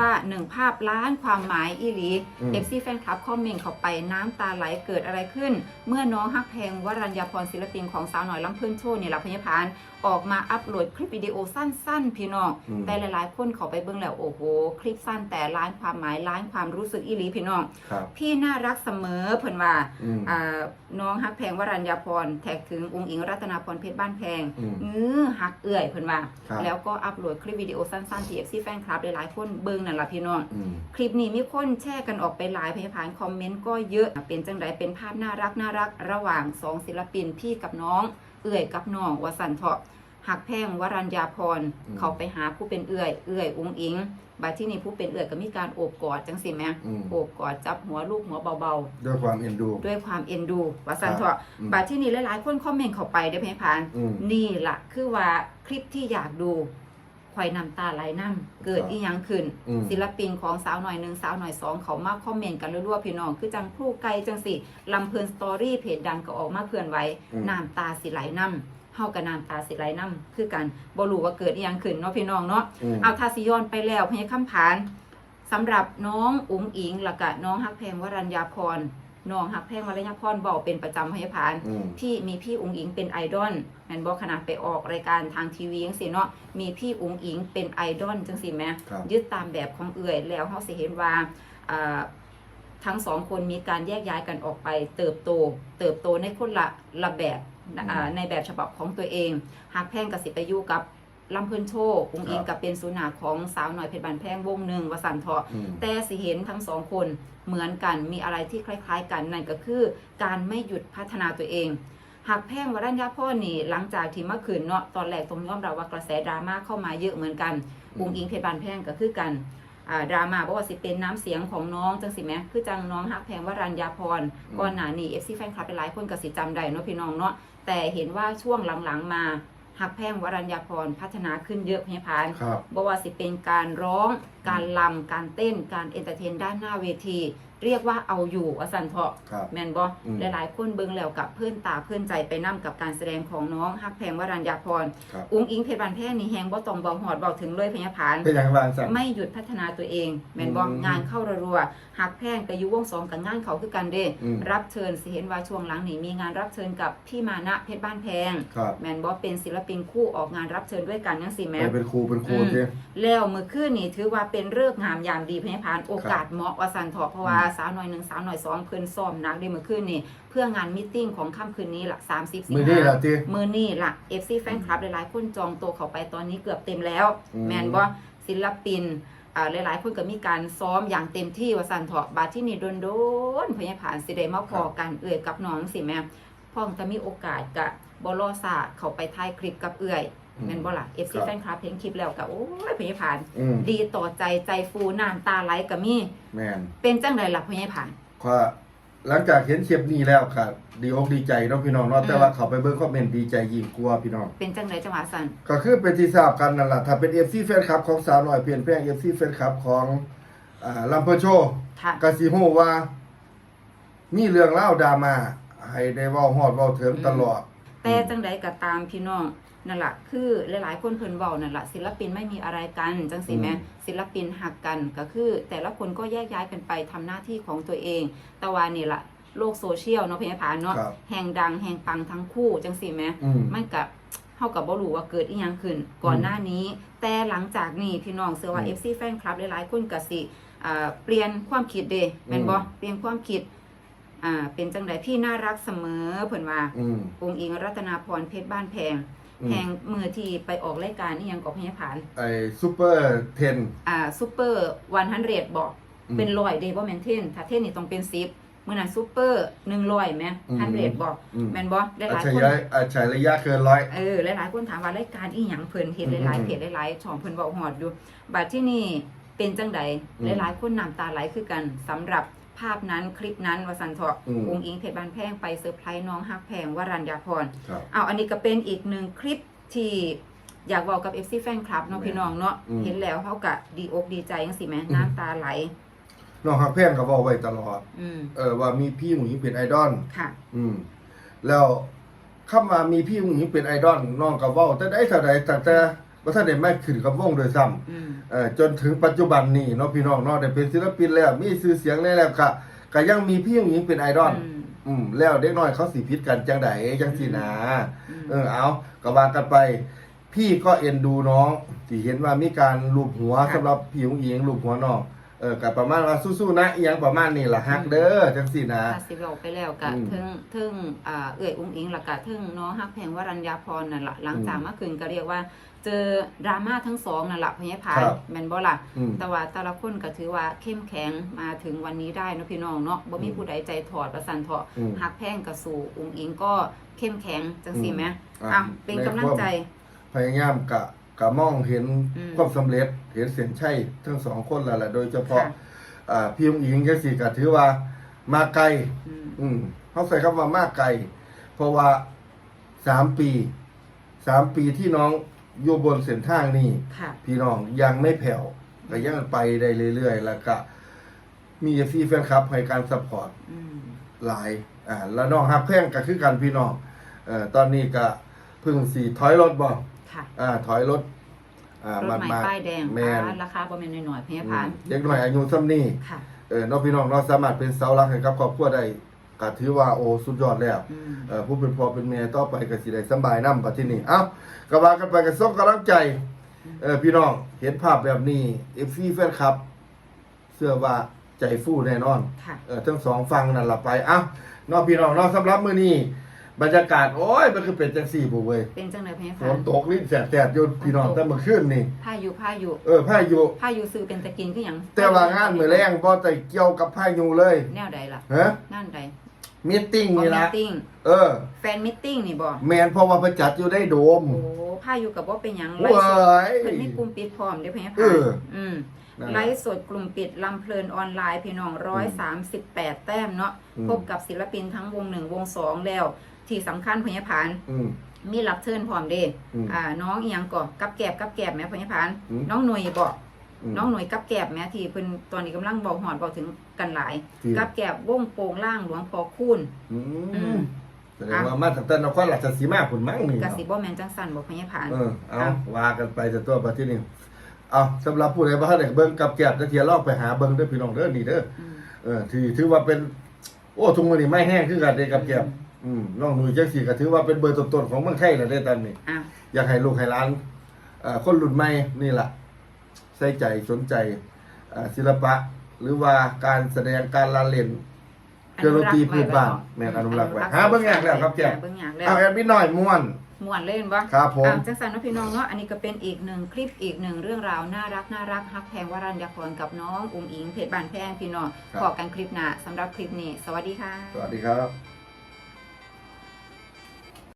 ว่าหนึ่งภาพล้านความหมายอีหลีอืมเอฟซีแฟนคลับคอมเมนต์เข้าไปน้ำตาไหลเกิดอะไรขึ้น เมื่อน้องฮักแพงวรัญญาพรศิลปินของสาวหน่อยลำเพื่อนโชว์เนี่ยละพยาพานออกมาอัปโหลดคลิปวิดีโอสั้น ๆ พี่น้องอืมแต่หลายๆ คนเขาไปเบิ่งแล้วโอ้โห คลิปสั้นแต่ล้านความหมายล้านความรู้สึกอีหลีพี่น้องครับพี่น่ารักเสมอเพิ่นว่าอืมอ่าน้องฮักแพงวรัญญาพรแท็กถึงองค์อิงรัตนาพรเพชรบ้านแพงอืมเออฮักเอื่อยเพิ่นว่าครับแล้วก็อัปโหลดคลิปวิดีโอสั้นๆที่ FC แฟนคลับหลายๆคนเบิ่งนั่นล่ะพี่น้อง อืมคลิปนี้มีคนแชร์กันออกไปหลายพยาพานคอมเมนต์ก็เยอะ เป็นจังไดเป็นภาพน่ารักน่ารักระหว่างสองศิลปินพี่กับน้อง เอื่อยกับน้องวสันเถาะหักแพงวรัญญาพร อืม เขาไปหาผู้เป็นเอื่อย เอื่อยอุ้งอิงบาดที่นี่ผู้เป็นเอื่อยก็มีการโอบกอดจังสิแม่อืมโอบกอดจับหัวลูกหัวเบาด้วยความเอ็นดู ๆ ด้วยความเอ็นดูวสันเถาะอืมบาดที่นี่หลายๆคนคอมเมนต์เข้าไปเด้อพยาพาน อืม นี่ล่ะคือว่าคลิปที่อยากดู ควายน้ำตาไหลน้ำเกิดครับอีหยังขึ้น อืมศิลปินของสาวหน่อยหนึ่งสาวหน่อยสองเขามาคอมเมนต์กันรัวๆพี่น้อง คือจังครู่ไกลจังสิลำเพลินสตอรี่เพจดังก็ออกมาเคลื่อนไหวอืม น้ำตาสิไหลน้ำเฮากับน้ำตาสิไหลน้ำคือกันบ่รู้ว่าเกิดอีหยังขึ้นเนาะพี่น้องเนาะอืมเอาทาสิย้อนไปแล้วพญาคำผานสำหรับน้องอุ๋งอิงและกะน้องฮักแพงวรัญญาพร น้องฮักแพงวรัญญาพรบอกเป็นประจำพญาผาน อืมพี่มีพี่อุ๋งอิงเป็นไอดอลแมนบอกขนาดไปออกรายการทางทีวีจังสิเนาะมีพี่อุ๋งอิงเป็นไอดอลจังสิแหม่ครับ ยึดตามแบบของเอื่อยแล้วเขาสิเห็นว่าอ่าทั้งสองคนมีการแยกย้ายกันออกไป เติบโต เติบโตในคนละละแบบนะอ่าในแบบฉบับของตัวเองหากแพงกับสิไปอยู่กับ ลำเพิ่นโชคอุ๋งอิงครับกับเป็นสุนาของสาวหน่อยเพชรบานแพงวงหนึ่งวสันเถาะอืมแต่สิเห็นทั้งสองคนเหมือนกันมีอะไรที่คล้ายๆ กันนั่นก็คือการไม่หยุดพัฒนาตัวเองหากแพงวรัญญาพ่อนี่หลังจากที่เมื่อคืนเนาะตอนแรกตรงยอมรับว่ากระแสดราม่าเข้ามาเยอะเหมือนกันอืมอุงอิงเพชรบานแพงก็คือกันอ่าดราม่าบอกว่าสิเป็นน้ำเสียงของน้องจังสิแหมคือจังน้องฮักแพงวรัญญาพรก่อนหน้านี้เอฟซีแฟนคลับหลายคนก็สิจำได้เนาะพี่น้องเนาะแต่เห็นว่าช่วงหลังๆมา หักแพงวรัญญาพรพัฒนาขึ้นเยอะพี่พานครับ บ่ว่าสิเป็นการร้อง การลำการเต้น การเอนเตอร์เทนด้านหน้าเวที เรียกว่าเอาอยู่ว่าสันเถาะครับ แมนบออืม หลายๆคนเบิ่งแล้วกับเพื่อนตาเพื่อนใจไปนํกับการแสดงของน้องฮักแพงวรัญญาพรครับอุ้งอิงเพชรบานแพงนี่แฮงบ่ต้องเบาหอดเบาถึงเลยพญาพาน เป็นอย่างไรสั่งไม่หยุดพัฒนาตัวเองแมนบออืมงานเข้ารัวๆหักแพงไปอยู่วงสองกับงานเขาคือกันเด้อืม รับเชิญสิเห็นว่าช่วงหลังนี่มีงานรับเชิญกับพี่มานะเพชรบ้านแพง ครับแมนบอเป็นศิลปินคู่ออกงานรับเชิญด้วยกันยังสิแมไปเป็นครูเป็นครูเจ้แล้วมือคืนนี่ถือว่าเป็นเลิกษ์งามยามดีพญพานโอกาสเหมาะว่าสันเถาะเพราะว่าอืมสาวหน่อยหนึ่งสาวหน่อยสองเพิ่นซ้อมหนักได้มือคืนนี่เพื่องานมิทติ้งของค่ำคืนนี้ละ30สิงมือนี่หาละเจ้มือนี่ละ FC แฟนคลับหลายๆคนจองตัวเขาไปตอนนี้เกือบเต็มแล้ว อืม แมนบ่ศิลปินอ่าหลายๆคนก็มีการซ้อมอย่างเต็มที่ว่าสันเถาะบาดที่นี่โดนๆพญพานสิได้มาพอกันเอื่อยกับน้องสิแม่พ่องจะมีโอกาสกะบ่รอซาเขาไปถ่ายคลิปกับเอื่อยอืม แม่นบ่ล่ะ FC ครับแฟนคลับเห็นคลิปแล้วก็โอ้ยพญผ่าน อืมดีต่อใจใจฟูน้ำตาไหลก็มีแมนเป็นจังไดล่ะพญผ่าน ก็หลังจากเห็นคลิปนี้แล้วครับดีอกดีใจเนาะพี่น้องเนาะอืมแต่ว่าเขาไปเบิ่งคอมเมนต์ดีใจยิ่งกลัวาพี่น้อง เป็นจังไดจังหวะสันก็คือเป็นที่ทราบกันนั่นแหละถ้าเป็น FC แฟนคลับของสาวหน่อยเปลี่ยนแปลง FC แฟนคลับของอ่าลำเพอร์โชว์ค่ะก็สิฮู้ว่า มีเรื่องเล่าวดราม่าให้ได้เว้าฮอดเว้าถึงตลอด แต่จังไดก็ตามพี่น้อง นั่นล่ะคือหลายๆ คนเพิ่นเว้านั่นล่ะศิลปินไม่มีอะไรกันจังสิแหมอืมศิลปินหักกันก็คือ แต่ละคนก็แยกย้ายกันไปทำหน้าที่ของตัวเองแต่ว่านี่ล่ะโลกโซเชียลเนาะพญผ่านเนาะครับแห่งดังแห่งปังทั้งคู่จังสิแหมอืม มันกับเฮากับบ่รู้ว่าเกิดอีหยังขึ้นก่อนอืมหน้านี้ แต่หลังจากนี้พี่น้องเชื่อว่า อืม FC แฟนคลับหลายๆคนก็สิอ่าเปลี่ยนความคิดเด้แม่นบ่อืม เปลี่ยนความคิดอ่าเป็นจังไดพี่น่ารักเสมอเพิ่นว่า อืม องค์อิงรัตนาพรเพชรบ้านแพง อืมแพงมือที่ไปออกรายการอีหยังก็พยาผาน ไอ้ซูเปอร์เทน อ่าซุปเปอร์100บอกอืมเป็นร้อยเด้บ่แม่นเทนถ้าเทนนี่ต้องเป็น10มื้อนั้นซุปเปอร์100แม่อืม100บอกอืม แม่นบ่หอัจลายฉๆริคนยะอัจฉริยะเกินร้อย เออหลายๆคนถามว่ารายการอีหยังเพิ่นเห็นอืมหลายอืๆมเพจหลายๆช่องเพิ่นเว้าฮอดอยู่บัดที่นี่เป็นจังใดอืม หลายๆคนน้ำตาไหลคือกันสำหรับ ภาพนั้นคลิปนั้นว่าสันเถาะอืมองค์อิงเพชรบานแพงไปเซอร์ไพรส์น้องฮักแพงวรัญญาพร ครับ เอาอันนี้ก็เป็นอีกหนึ่งคลิปที่อยากเว้ากับ FC แฟนคลับเนาะพี่น้องเนาะอืม เห็นแล้วเฮาก็ดีอกดีใจจังซี่แหมน้ำตาไหล น้องฮักแพงก็บอกไว้ตลอด อืมเออว่ามีพี่หมูหญิงเป็นไอดอล ค่ะ อืม แล้วคำว่ามีพี่หมูหญิงเป็นไอดอลน้องก็เว้าแต่ได้เท่าใดแต่แต่ ว่าท่านได้มาขึ้นกับวงโดยซ้ำอืมเอ่อจนถึงปัจจุบันนี้เนาะพี่น้องเนาะได้เป็นศิลปินแล้ว มีชื่อเสียงแล้วแล้วก็ก็ยังมีพี่หญิงเป็นไอดอลอืมอืมแล้วเด็กน้อยเขาสิพิษกันจังไดจังสินะอืมเออเอาก็ว่ากันไป พี่ก็เอ็นดูน้องที่เห็นว่ามีการลูบหัวสำหรับพี่หญิงลูบหัวน้อง เออก็ประมาณว่าสู้ๆนะอีหยังประมาณนี้ล่ะฮักเด้อจังสินะถ้าสิเว้าไปแล้วก็อืมเทึงเทึงอ่าเอื้อยอุ้งอิงแล้วก็เทึงน้องฮักแพงวรัญญาพรนั่นล่ะหลังจากเมื่อคืนก็เรียกว่า เจอดราม่าทั้งสองนั่นล่ะพญาพานครับแม่นบ่ล่ะอืมแต่ว่าแต่ละคนก็ถือว่าเข้มแข็งมาถึงวันนี้ได้เนาะพี่น้องเนาะบ่มีอืมผู้ใดใจถอดประสันเถาะอืมหักแพงกับสู่อุ้งอิงก็เข้มแข็งจังซี่แหมอะอะเป็นกำลังใจ พยายามกะ กะมองเห็นอืมความสำเร็จ เห็นเสียงใช่ทั้งสองคนแล้วแหละโดยเฉพาะค่ะ อ่าพี่หญิงจังสิก็ถือว่ามาไกล อืม อืมเขาใส่คำว่ามากไกล เพราะว่าสามปีสามปีที่น้องอยู่บนเส้นทางนี่ค่ะ พี่น้องยังไม่แผ่วก็ยังไปได้เรื่อยๆ แล้วก็มีเอฟซีแฟนคลับให้การสปอร์ตอืม หลายอ่าแล้วน้องฮับแพงก็คือกันพี่น้องเอ่อตอนนี้ก็เพึ่งสีถอยรถบ่ ค่ะอ่าถอยรถอ่ารถใหม่มาป้ายแดงแมนอ่าราคาบ่แม่นน้อยๆพญาพานเด็กหน่อยอายุซ้ำนี่ค่ะเออน้องพี่น้องน้องสามารถเป็นเสาหลักให้กับครอบครัวได้ก็ถือว่าโอ้สุดยอดแล้วอืมเอ่อผู้เป็นพ่อเป็นแม่ต่อไปก็สิได้สำบายนำกับที่นี่เอ้าก็ว่ากันไปก็ส่งกำลังใจเออพี่น้องเห็นภาพแบบนี้ FC แฟนคลับเชื่อว่าใจฟู่แน่นอนค่ะเออทั้งสองฟังนั่นล่ะไปเอ้าน้องพี่น้องน้องสำหรับมื้อนี้ บรรยากาศโอ้ยมันคือเป็นจังซี่บ่เว้ยเป็นจังได๋พญาฝพานนตกลิ้นแสดๆอยู่พี่น้องแต่เมื่อคืนนี่พายุพายุเออพายุพายุซื้อเป็นตะกินคือหยังแต่ว่างานมื้อแรงบ่ได้เกี่ยวกับพายุเลยแนวใดล่ะฮะงานใดมีตติ้งนี่มิล่ะติ้งเออ แฟนมิทติ้งนี่บ่แมนเพราะว่าเพิ่นจัดอยู่ได้โดม โอ้พายุกับบ่เป็นหยังเว้ไลฟ์สดยเพิ่นมีกลุ่มปิดพร้อมเด้อพญาเอพานออืมนั่นแหละ ไลฟ์สดกลุ่มปิดลำเพลินออนไลน์พี่น้องร้อยสามสิบแปดแต้มเนาะอืม พบกับศิลปินทั้งวงหนึ่งวงสองแล้ว ที่สำคัญพญาพาน อืม มีรับเชิญพร้อมเด้อืม อ่าน้องอีหยังก่อกับแกบกับแกบแม่พญาพาน อืม น้องหน่วยบอกมน้องหน่วยกับแกบแม่ที่เพิ่นตอนนี้กำลังบอกหอดบอกถึงกันหลาย จริง กับแกบวงโปงล่างหลวงพอคูณ อือืมม แสดงว่ามาตั้งแต่นครราชสีมาพุ่นมั้งนี่กสิบ่แม่นจังสันบอกพญาพาน เออเอาอะว่ากันไปแต่ตัวบัดที่นี่ เอาสำหรับผู้ใดบ่ทันได้เบิ่งกับแก็บจะเที่ยวลองไปหาเบิ่งเด้อพี่น้องเด้อนี่เด้ออืมเออถือถือว่าเป็น โอ้ทุกมื้อนี้ไม่แห้งคือกันเด้กับแก็บอืมน้องหนุ่ยจังซี่ก็ถือว่าเป็นเบอร์ต้นๆของเมืองไทยแล้วเด้อตอนนี้อะอยากให้ลูกให้หลานเอ่อคนรุ่นใหม่นี่ล่ะ ใส่ใจสนใจเอ่อศิลปะ หรือว่าการแสดงการละเล่น เครื่องดนตรีพื้นบ้านแม่นอนุรักษ์ไว้หาเบิ่งยากแล้วครับแก้วหาเบิ่งยากแล้วเอาแอดมินหน่อยม่วนม่วนเล่นบ่ครับผมอะจังสันเนาะพี่น้องเนาะอันนี้ก็เป็นอีกหนึ่งคลิปอีกหนึ่งเรื่องราวน่ารักน่ารักฮักแพงวรัญญาพรกับน้องอุ้งอิงเพจบานแพงพี่น้องครับพอกันคลิปหน้าสำหรับคลิปนี้ สวัสดีค่ะ สวัสดีครับ